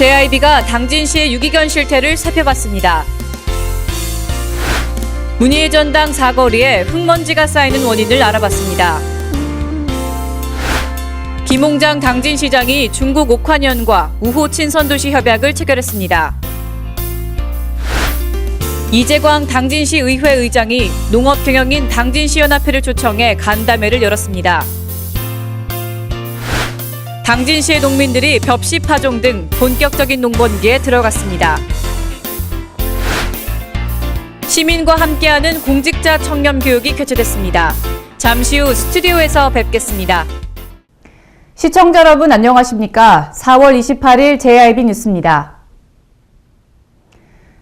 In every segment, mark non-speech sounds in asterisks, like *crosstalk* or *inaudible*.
JIB가 당진 시의 유기견 실태를 살펴봤습니다. 문희의 전당 사거리에 흙먼지가 쌓이는 원인을 알아봤습니다. 김홍장 당진시장이 중국 옥환현과 우호 친선도시 협약을 체결했습니다. 이재광 당진시 의회 의장이 농업경영인 당진시연합회를 초청해 간담회를 열었습니다. 당진시의 농민들이 벽시 파종 등 본격적인 농번기에 들어갔습니다. 시민과 함께하는 공직자 청렴 교육이 개최됐습니다. 잠시 후 스튜디오에서 뵙겠습니다. 시청자 여러분 안녕하십니까? 4월 28일 JIB 뉴스입니다.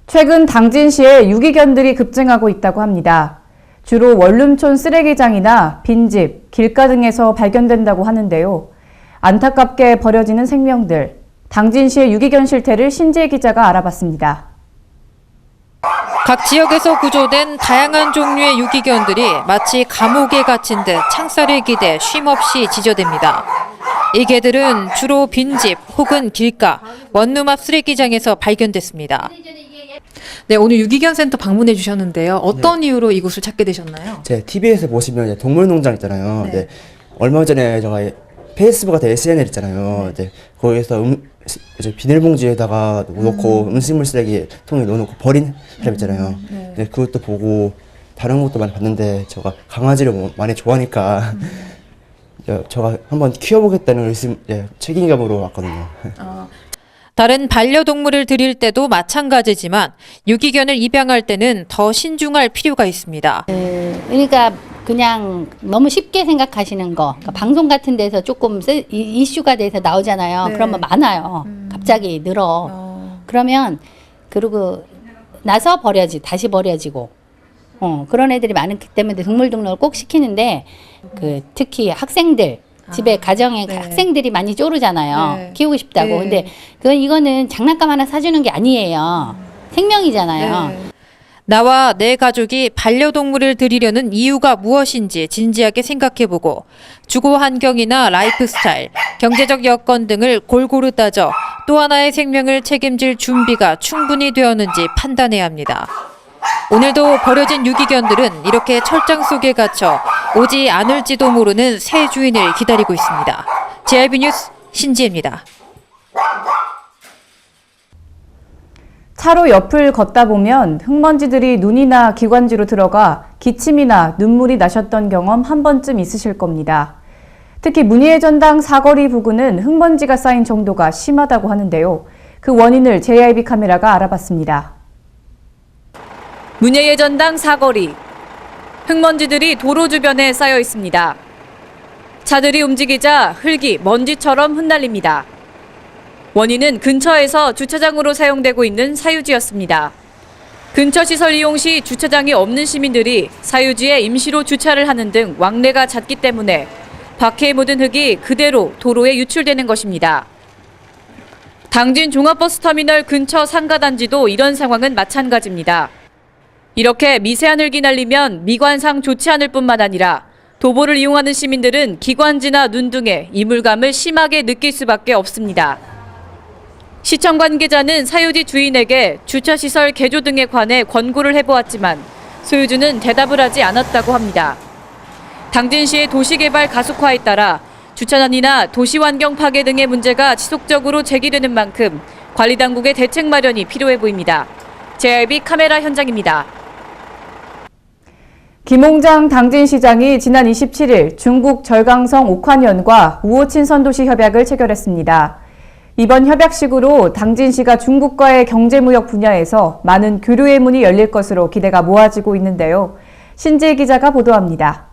최근 당진시에 유기견들이 급증하고 있다고 합니다. 주로 원룸촌 쓰레기장이나 빈집, 길가 등에서 발견된다고 하는데요. 안타깝게 버려지는 생명들, 당진시의 유기견 실태를 신재 기자가 알아봤습니다. 각 지역에서 구조된 다양한 종류의 유기견들이 마치 감옥에 갇힌 듯 창살을 기대 쉼없이 지저댑니다. 이 개들은 주로 빈집 혹은 길가, 원룸 앞 쓰레기장에서 발견됐습니다. 네, 오늘 유기견 센터 방문해 주셨는데요. 어떤 이유로 이곳을 찾게 되셨나요? 제 TV에서 보시면 이제 동물농장 있잖아요. 네. 이제 얼마 전에 제가 페이스북한테 SNL 있잖아요. 이제 거기에서 음, 이제 비닐봉지에다가 놓고 음 식물 쓰레기 통에 넣어놓고 버린 사람 있잖아요. 네. 그것도 보고 다른 것도 많이 봤는데 제가 강아지를 뭐 많이 좋아하니까 *laughs* 이제 제가 한번 키워보겠다는 의심, 예, 책임감으로 왔거든요. 다른 반려동물을 들일 때도 마찬가지지만 유기견을 입양할 때는 더 신중할 필요가 있습니다. 그러니까 그냥 너무 쉽게 생각하시는 거 그러니까 방송 같은 데서 조금 세- 이- 이슈가 돼서 나오잖아요. 그러면 많아요. 갑자기 늘어. 그러면 그러고 나서 버려지 다시 버려지고 어, 그런 애들이 많기 때문에 동물 등록을 꼭 시키는데 그 특히 학생들 집에 가정에 학생들이 많이 쪼르잖아요. 키우고 싶다고. 근데 그건 이거는 장난감 하나 사주는 게 아니에요. 생명이잖아요. 나와 내 가족이 반려동물을 들이려는 이유가 무엇인지 진지하게 생각해보고 주거 환경이나 라이프 스타일, 경제적 여건 등을 골고루 따져 또 하나의 생명을 책임질 준비가 충분히 되었는지 판단해야 합니다. 오늘도 버려진 유기견들은 이렇게 철장 속에 갇혀 오지 않을지도 모르는 새 주인을 기다리고 있습니다. JIB 뉴스 신지혜입니다. 차로 옆을 걷다 보면 흙먼지들이 눈이나 기관지로 들어가 기침이나 눈물이 나셨던 경험 한 번쯤 있으실 겁니다. 특히 문희의 전당 사거리 부근은 흙먼지가 쌓인 정도가 심하다고 하는데요. 그 원인을 JIB 카메라가 알아봤습니다. 문예의 전당 사거리. 흙먼지들이 도로 주변에 쌓여 있습니다. 차들이 움직이자 흙이 먼지처럼 흩날립니다. 원인은 근처에서 주차장으로 사용되고 있는 사유지였습니다. 근처 시설 이용 시 주차장이 없는 시민들이 사유지에 임시로 주차를 하는 등 왕래가 잦기 때문에 박해에 묻은 흙이 그대로 도로에 유출되는 것입니다. 당진 종합버스터미널 근처 상가단지도 이런 상황은 마찬가지입니다. 이렇게 미세한 흙이 날리면 미관상 좋지 않을 뿐만 아니라 도보를 이용하는 시민들은 기관지나 눈 등의 이물감을 심하게 느낄 수밖에 없습니다. 시청 관계자는 사유지 주인에게 주차시설 개조 등에 관해 권고를 해보았지만 소유주는 대답을 하지 않았다고 합니다. 당진시의 도시개발 가속화에 따라 주차난이나 도시환경 파괴 등의 문제가 지속적으로 제기되는 만큼 관리당국의 대책 마련이 필요해 보입니다. JRB 카메라 현장입니다. 김홍장 당진시장이 지난 27일 중국 절강성 옥환현과 우호 친 선도시 협약을 체결했습니다. 이번 협약식으로 당진 시가 중국과의 경제무역 분야에서 많은 교류의 문이 열릴 것으로 기대가 모아지고 있는데요. 신재 기자가 보도합니다.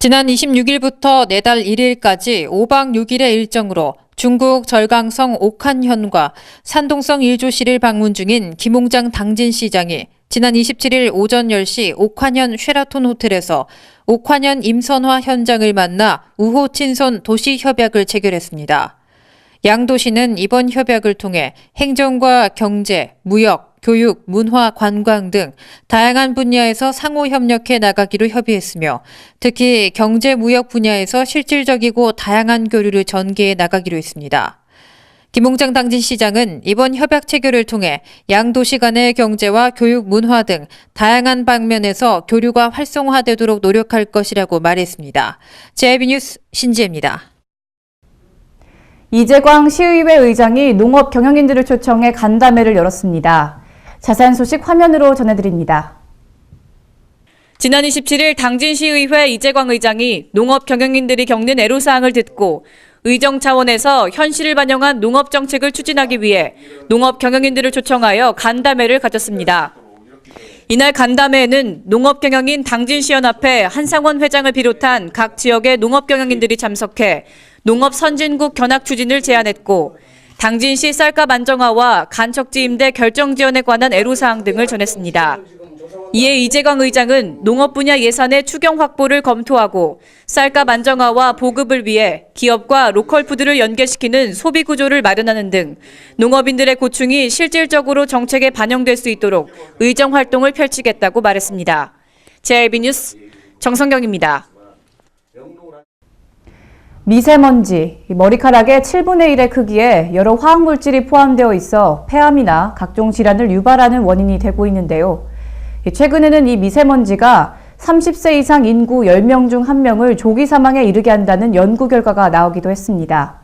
지난 26일부터 내달 1일까지 5박 6일의 일정으로 중국 절강성 옥한현과 산동성 일조시를 방문 중인 김홍장 당진 시장이 지난 27일 오전 10시 옥환현 쉐라톤 호텔에서 옥환현 임선화 현장을 만나 우호 친선 도시 협약을 체결했습니다. 양 도시는 이번 협약을 통해 행정과 경제, 무역, 교육, 문화, 관광 등 다양한 분야에서 상호 협력해 나가기로 협의했으며 특히 경제 무역 분야에서 실질적이고 다양한 교류를 전개해 나가기로 했습니다. 김홍장 당진 시장은 이번 협약 체결을 통해 양 도시 간의 경제와 교육 문화 등 다양한 방면에서 교류가 활성화되도록 노력할 것이라고 말했습니다. JB 뉴스 신지혜입니다. 이재광 시의회 의장이 농업 경영인들을 초청해 간담회를 열었습니다. 자세한 소식 화면으로 전해드립니다. 지난 27일 당진시의회 이재광 의장이 농업 경영인들이 겪는 애로사항을 듣고 의정 차원에서 현실을 반영한 농업 정책을 추진하기 위해 농업 경영인들을 초청하여 간담회를 가졌습니다. 이날 간담회에는 농업경영인 당진시연합회 한상원 회장을 비롯한 각 지역의 농업경영인들이 참석해 농업 선진국 견학 추진을 제안했고 당진시 쌀값 안정화와 간척지 임대 결정 지원에 관한 애로사항 등을 전했습니다. 이에 이재광 의장은 농업 분야 예산의 추경 확보를 검토하고 쌀값 안정화와 보급을 위해 기업과 로컬 푸드를 연계시키는 소비 구조를 마련하는 등 농업인들의 고충이 실질적으로 정책에 반영될 수 있도록 의정 활동을 펼치겠다고 말했습니다. JIB 뉴스 정성경입니다. 미세먼지, 이 머리카락의 7분의 1의 크기에 여러 화학물질이 포함되어 있어 폐암이나 각종 질환을 유발하는 원인이 되고 있는데요. 이 최근에는 이 미세먼지가 30세 이상 인구 10명 중 1명을 조기 사망에 이르게 한다는 연구 결과가 나오기도 했습니다.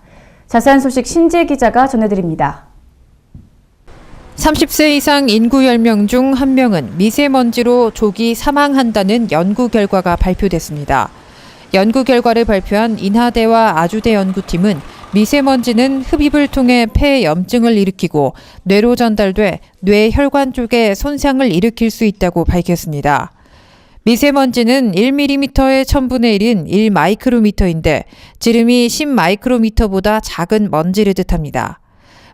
자세한 소식 신재 기자가 전해드립니다. 30세 이상 인구 10명 중 1명은 미세먼지로 조기 사망한다는 연구 결과가 발표됐습니다. 연구 결과를 발표한 인하대와 아주대 연구팀은 미세먼지는 흡입을 통해 폐 염증을 일으키고 뇌로 전달돼 뇌 혈관 쪽에 손상을 일으킬 수 있다고 밝혔습니다. 미세먼지는 1mm의 1000분의 1인 1마이크로미터인데 지름이 10마이크로미터보다 작은 먼지를 뜻합니다.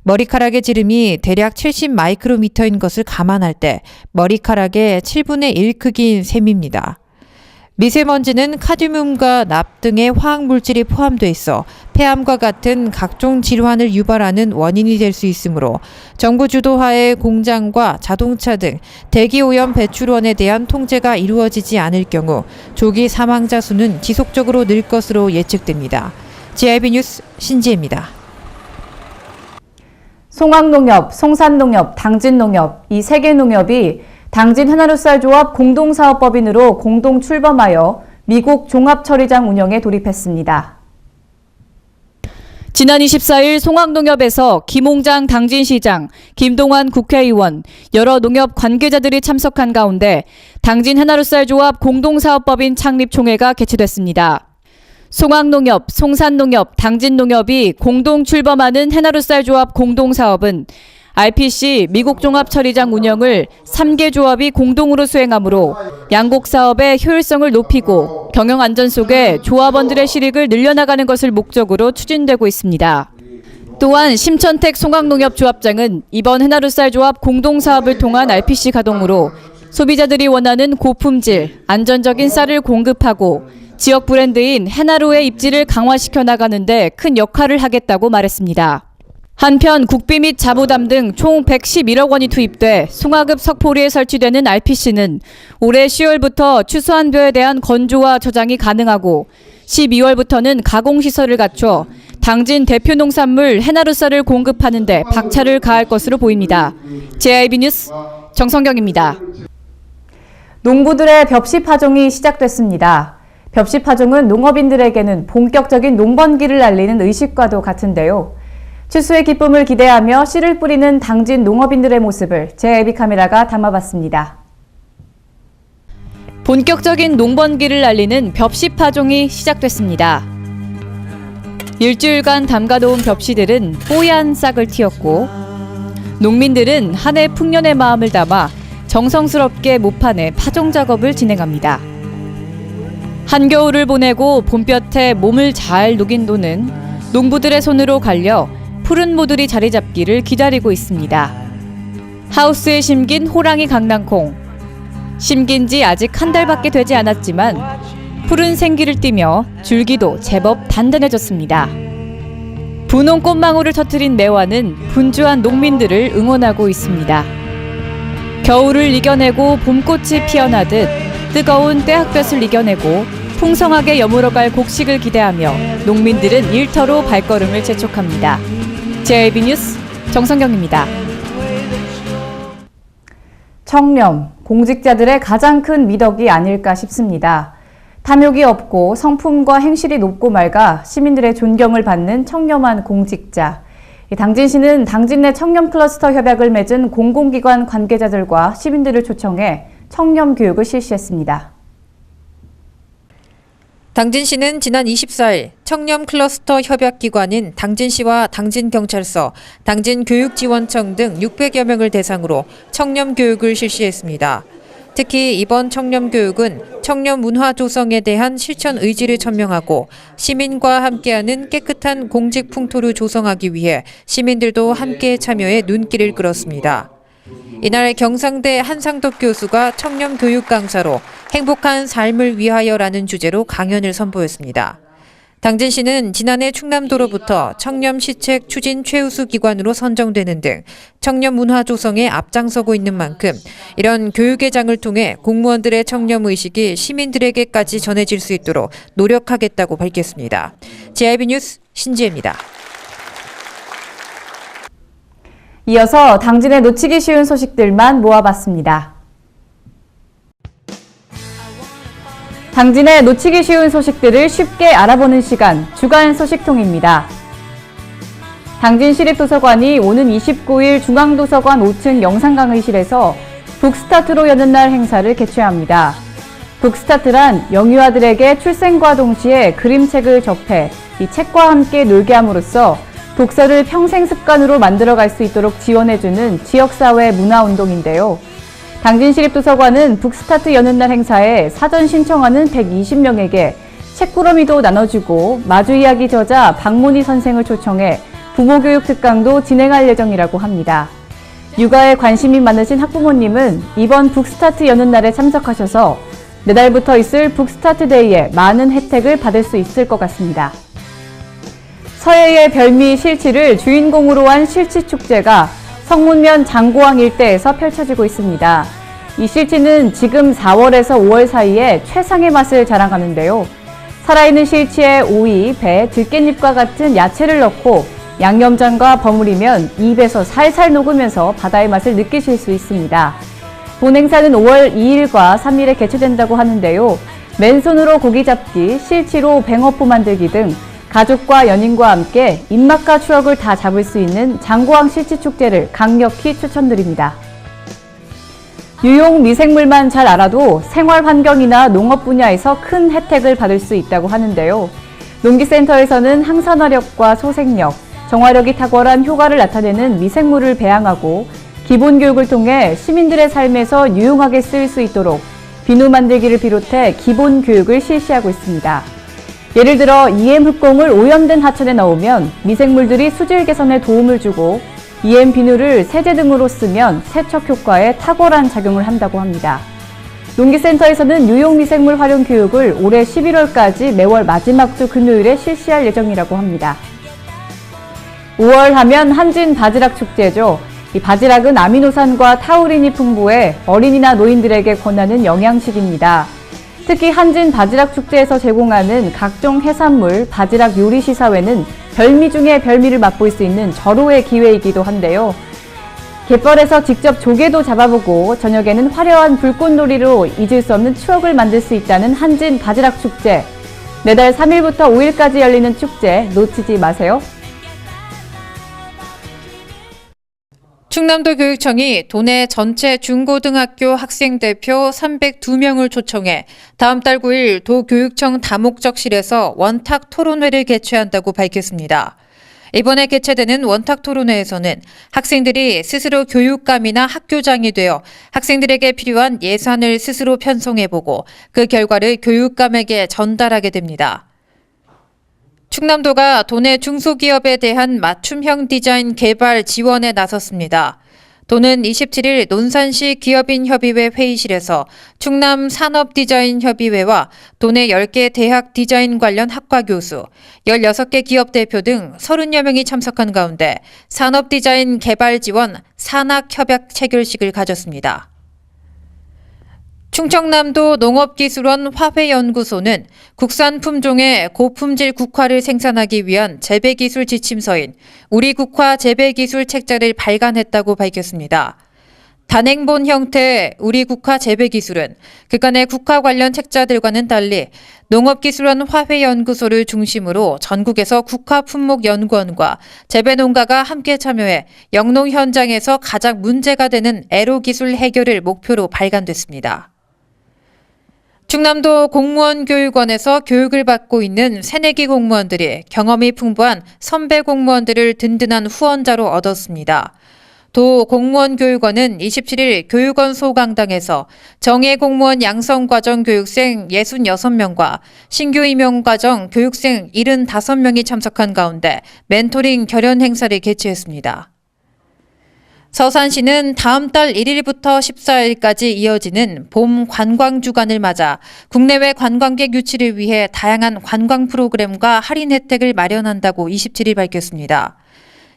머리카락의 지름이 대략 70마이크로미터인 것을 감안할 때 머리카락의 7분의 1 크기인 셈입니다. 미세먼지는 카드뮴과 납 등의 화학 물질이 포함돼 있어 폐암과 같은 각종 질환을 유발하는 원인이 될 수 있으므로 정부 주도하에 공장과 자동차 등 대기 오염 배출원에 대한 통제가 이루어지지 않을 경우 조기 사망자 수는 지속적으로 늘 것으로 예측됩니다. JIB 뉴스 신지혜입니다. 송악농협, 송산농협, 당진농협 이 세 개 농협이 당진 하나로쌀 조합 공동사업법인으로 공동 출범하여 미국 종합처리장 운영에 돌입했습니다. 지난 24일 송악농협에서 김홍장 당진시장, 김동완 국회의원, 여러 농협 관계자들이 참석한 가운데 당진 하나로쌀 조합 공동사업법인 창립총회가 개최됐습니다. 송악농협, 송산농협, 당진농협이 공동 출범하는 해나루쌀 조합 공동사업은 RPC 미국 종합 처리장 운영을 3개 조합이 공동으로 수행하므로 양국 사업의 효율성을 높이고 경영 안전 속에 조합원들의 실익을 늘려나가는 것을 목적으로 추진되고 있습니다. 또한 심천택 송악농협 조합장은 이번 해나루쌀 조합 공동사업을 통한 RPC 가동으로 소비자들이 원하는 고품질, 안전적인 쌀을 공급하고 지역 브랜드인 해나루의 입지를 강화시켜 나가는데 큰 역할을 하겠다고 말했습니다. 한편 국비 및 자부담 등 총 111억 원이 투입돼 송화급 석포리에 설치되는 RPC는 올해 10월부터 추수한 벼에 대한 건조와 저장이 가능하고 12월부터는 가공시설을 갖춰 당진 대표 농산물 해나루쌀을 공급하는 데 박차를 가할 것으로 보입니다. JIB 뉴스 정성경입니다. 농부들의 벽시 파종이 시작됐습니다. 벽시 파종은 농업인들에게는 본격적인 농번기를 알리는 의식과도 같은데요. 추수의 기쁨을 기대하며 씨를 뿌리는 당진 농업인들의 모습을 제에비 카메라가 담아봤습니다. 본격적인 농번기를 알리는 벽시 파종이 시작됐습니다. 일주일간 담가놓은 벽시들은 뽀얀 싹을 틔웠고 농민들은 한 해 풍년의 마음을 담아 정성스럽게 모판에 파종 작업을 진행합니다. 한겨울을 보내고 봄볕에 몸을 잘 녹인 돈은 농부들의 손으로 갈려 푸른 모들이 자리 잡기를 기다리고 있습니다. 하우스에 심긴 호랑이 강낭콩. 심긴 지 아직 한 달밖에 되지 않았지만 푸른 생기를 띠며 줄기도 제법 단단해졌습니다. 분홍 꽃망울을 터트린 매화는 분주한 농민들을 응원하고 있습니다. 겨울을 이겨내고 봄꽃이 피어나듯 뜨거운 때학볕을 이겨내고 풍성하게 여물어갈 곡식을 기대하며 농민들은 일터로 발걸음을 재촉합니다. JIB 뉴스 정성경입니다. 청렴, 공직자들의 가장 큰 미덕이 아닐까 싶습니다. 탐욕이 없고 성품과 행실이 높고 맑아 시민들의 존경을 받는 청렴한 공직자. 이 당진시는 당진 내 청렴 클러스터 협약을 맺은 공공기관 관계자들과 시민들을 초청해 청렴 교육을 실시했습니다. 당진시는 지난 24일 청렴 클러스터 협약기관인 당진시와 당진경찰서, 당진교육지원청 등 600여 명을 대상으로 청렴 교육을 실시했습니다. 특히 이번 청렴 교육은 청렴 문화 조성에 대한 실천 의지를 천명하고 시민과 함께하는 깨끗한 공직 풍토를 조성하기 위해 시민들도 함께 참여해 눈길을 끌었습니다. 이날 경상대 한상덕 교수가 청렴 교육 강사로 행복한 삶을 위하여라는 주제로 강연을 선보였습니다. 당진시는 지난해 충남도로부터 청렴 시책 추진 최우수 기관으로 선정되는 등 청렴 문화 조성에 앞장서고 있는 만큼 이런 교육의 장을 통해 공무원들의 청렴 의식이 시민들에게까지 전해질 수 있도록 노력하겠다고 밝혔습니다. JIB 뉴스 신지혜입니다. 이어서 당진의 놓치기 쉬운 소식들만 모아봤습니다. 당진의 놓치기 쉬운 소식들을 쉽게 알아보는 시간, 주간 소식통입니다. 당진시립도서관이 오는 29일 중앙도서관 5층 영상강의실에서 북스타트로 여는 날 행사를 개최합니다. 북스타트란 영유아들에게 출생과 동시에 그림책을 접해 이 책과 함께 놀게 함으로써 독서를 평생 습관으로 만들어갈 수 있도록 지원해주는 지역사회 문화운동인데요. 당진시립도서관은 북스타트 여는 날 행사에 사전 신청하는 120명에게 책꾸러미도 나눠주고 마주 이야기 저자 박문희 선생을 초청해 부모교육 특강도 진행할 예정이라고 합니다. 육아에 관심이 많으신 학부모님은 이번 북스타트 여는 날에 참석하셔서 내달부터 있을 북스타트 데이에 많은 혜택을 받을 수 있을 것 같습니다. 서해의 별미 실치를 주인공으로 한 실치 축제가 성문면 장고항 일대에서 펼쳐지고 있습니다. 이 실치는 지금 4월에서 5월 사이에 최상의 맛을 자랑하는데요. 살아있는 실치에 오이, 배, 들깻잎과 같은 야채를 넣고 양념장과 버무리면 입에서 살살 녹으면서 바다의 맛을 느끼실 수 있습니다. 본 행사는 5월 2일과 3일에 개최된다고 하는데요. 맨손으로 고기 잡기, 실치로 뱅어포 만들기 등 가족과 연인과 함께 입맛과 추억을 다 잡을 수 있는 장고항 실치 축제를 강력히 추천드립니다. 유용 미생물만 잘 알아도 생활 환경이나 농업 분야에서 큰 혜택을 받을 수 있다고 하는데요. 농기센터에서는 항산화력과 소생력, 정화력이 탁월한 효과를 나타내는 미생물을 배양하고 기본 교육을 통해 시민들의 삶에서 유용하게 쓰일 수 있도록 비누 만들기를 비롯해 기본 교육을 실시하고 있습니다. 예를 들어 EM 흑공을 오염된 하천에 넣으면 미생물들이 수질 개선에 도움을 주고 EM 비누를 세제 등으로 쓰면 세척 효과에 탁월한 작용을 한다고 합니다. 농기센터에서는 유용 미생물 활용 교육을 올해 11월까지 매월 마지막 주 금요일에 실시할 예정이라고 합니다. 5월 하면 한진 바지락 축제죠. 이 바지락은 아미노산과 타우린이 풍부해 어린이나 노인들에게 권하는 영양식입니다. 특히 한진 바지락 축제에서 제공하는 각종 해산물, 바지락 요리 시사회는 별미 중에 별미를 맛볼 수 있는 절호의 기회이기도 한데요. 갯벌에서 직접 조개도 잡아보고 저녁에는 화려한 불꽃놀이로 잊을 수 없는 추억을 만들 수 있다는 한진 바지락 축제. 매달 3일부터 5일까지 열리는 축제 놓치지 마세요. 충남도 교육청이 도내 전체 중고등학교 학생 대표 302명을 초청해 다음 달 9일 도 교육청 다목적실에서 원탁 토론회를 개최한다고 밝혔습니다. 이번에 개최되는 원탁 토론회에서는 학생들이 스스로 교육감이나 학교장이 되어 학생들에게 필요한 예산을 스스로 편성해보고 그 결과를 교육감에게 전달하게 됩니다. 충남도가 도내 중소기업에 대한 맞춤형 디자인 개발 지원에 나섰습니다. 도는 27일 논산시 기업인협의회 회의실에서 충남 산업디자인협의회와 도내 10개 대학 디자인 관련 학과 교수, 16개 기업 대표 등 30여 명이 참석한 가운데 산업디자인 개발 지원 산학협약 체결식을 가졌습니다. 충청남도 농업기술원 화훼연구소는 국산 품종의 고품질 국화를 생산하기 위한 재배기술 지침서인 우리 국화 재배기술 책자를 발간했다고 밝혔습니다. 단행본 형태의 우리 국화 재배기술은 그간의 국화 관련 책자들과는 달리 농업기술원 화훼연구소를 중심으로 전국에서 국화 품목 연구원과 재배농가가 함께 참여해 영농 현장에서 가장 문제가 되는 애로 기술 해결을 목표로 발간됐습니다. 충남도 공무원 교육원에서 교육을 받고 있는 새내기 공무원들이 경험이 풍부한 선배 공무원들을 든든한 후원자로 얻었습니다. 도 공무원 교육원은 27일 교육원 소강당에서 정예 공무원 양성과정 교육생 66명과 신규 임용과정 교육생 75명이 참석한 가운데 멘토링 결연 행사를 개최했습니다. 서산시는 다음 달 1일부터 14일까지 이어지는 봄 관광 주간을 맞아 국내외 관광객 유치를 위해 다양한 관광 프로그램과 할인 혜택을 마련한다고 27일 밝혔습니다.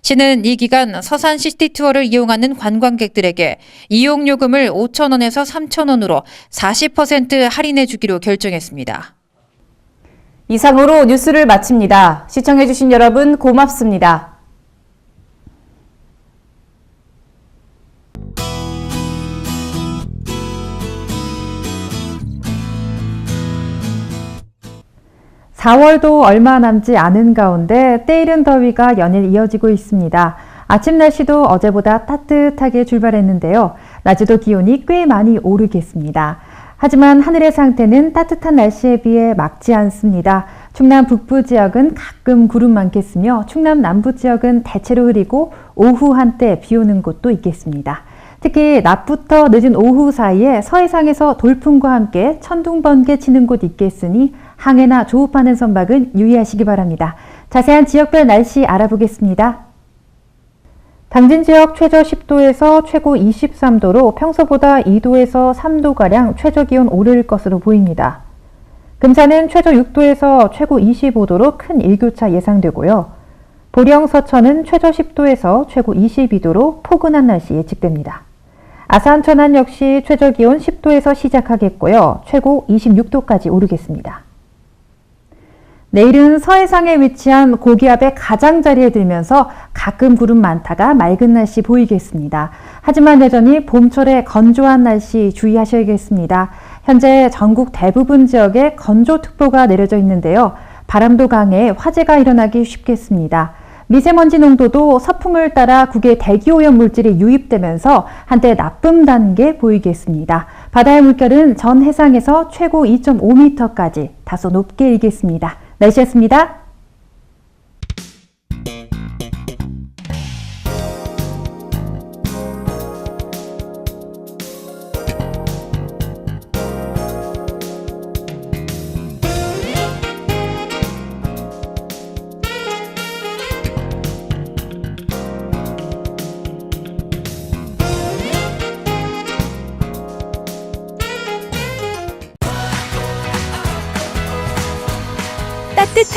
시는 이 기간 서산 시티 투어를 이용하는 관광객들에게 이용 요금을 5천 원에서 3천 원으로 40% 할인해 주기로 결정했습니다. 이상으로 뉴스를 마칩니다. 시청해 주신 여러분 고맙습니다. (4월도) 얼마 남지 않은 가운데 때이른 더위가 연일 이어지고 있습니다. 아침 날씨도 어제보다 따뜻하게 출발했는데요. 낮에도 기온이 꽤 많이 오르겠습니다. 하지만 하늘의 상태는 따뜻한 날씨에 비해 막지 않습니다. 충남 북부 지역은 가끔 구름 많겠으며 충남 남부 지역은 대체로 흐리고 오후 한때 비 오는 곳도 있겠습니다. 특히 낮부터 늦은 오후 사이에 서해상에서 돌풍과 함께 천둥 번개 치는 곳 있겠으니 항해나 조업하는 선박은 유의하시기 바랍니다. 자세한 지역별 날씨 알아보겠습니다. 당진 지역 최저 10도에서 최고 23도로 평소보다 2도에서 3도가량 최저 기온 오를 것으로 보입니다. 금산은 최저 6도에서 최고 25도로 큰 일교차 예상되고요. 보령 서천은 최저 10도에서 최고 22도로 포근한 날씨 예측됩니다. 아산 천안 역시 최저 기온 10도에서 시작하겠고요. 최고 26도까지 오르겠습니다. 내일은 서해상에 위치한 고기압의 가장자리에 들면서 가끔 구름 많다가 맑은 날씨 보이겠습니다. 하지만 여전히 봄철에 건조한 날씨 주의하셔야겠습니다. 현재 전국 대부분 지역에 건조특보가 내려져 있는데요. 바람도 강해 화재가 일어나기 쉽겠습니다. 미세먼지 농도도 서풍을 따라 국외 대기오염 물질이 유입되면서 한때 나쁨 단계 보이겠습니다. 바다의 물결은 전 해상에서 최고 2.5m까지 다소 높게 일겠습니다. 날씨였습니다.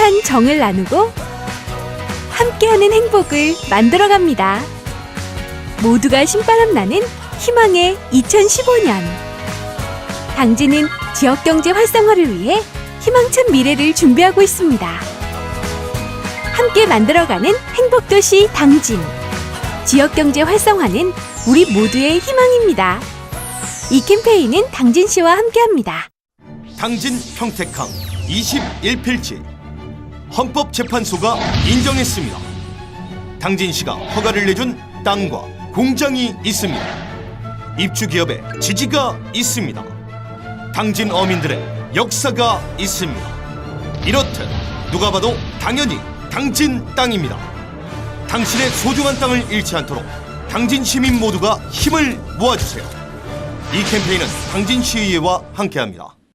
따뜻한 정을 나누고 함께하는 행복을 만들어갑니다. 모두가 신바람 나는 희망의 2015년. 당진은 지역 경제 활성화를 위해 희망찬 미래를 준비하고 있습니다. 함께 만들어가는 행복도시 당진. 지역 경제 활성화는 우리 모두의 희망입니다. 이 캠페인은 당진시와 함께합니다. 당진 평택항 21필지 헌법재판소가 인정했습니다. 당진 시가 허가를 내준 땅과 공장이 있습니다. 입주 기업의 지지가 있습니다. 당진 어민들의 역사가 있습니다. 이렇듯 누가 봐도 당연히 당진 땅입니다. 당신의 소중한 땅을 잃지 않도록 당진 시민 모두가 힘을 모아주세요. 이 캠페인은 당진 시의회와 함께합니다.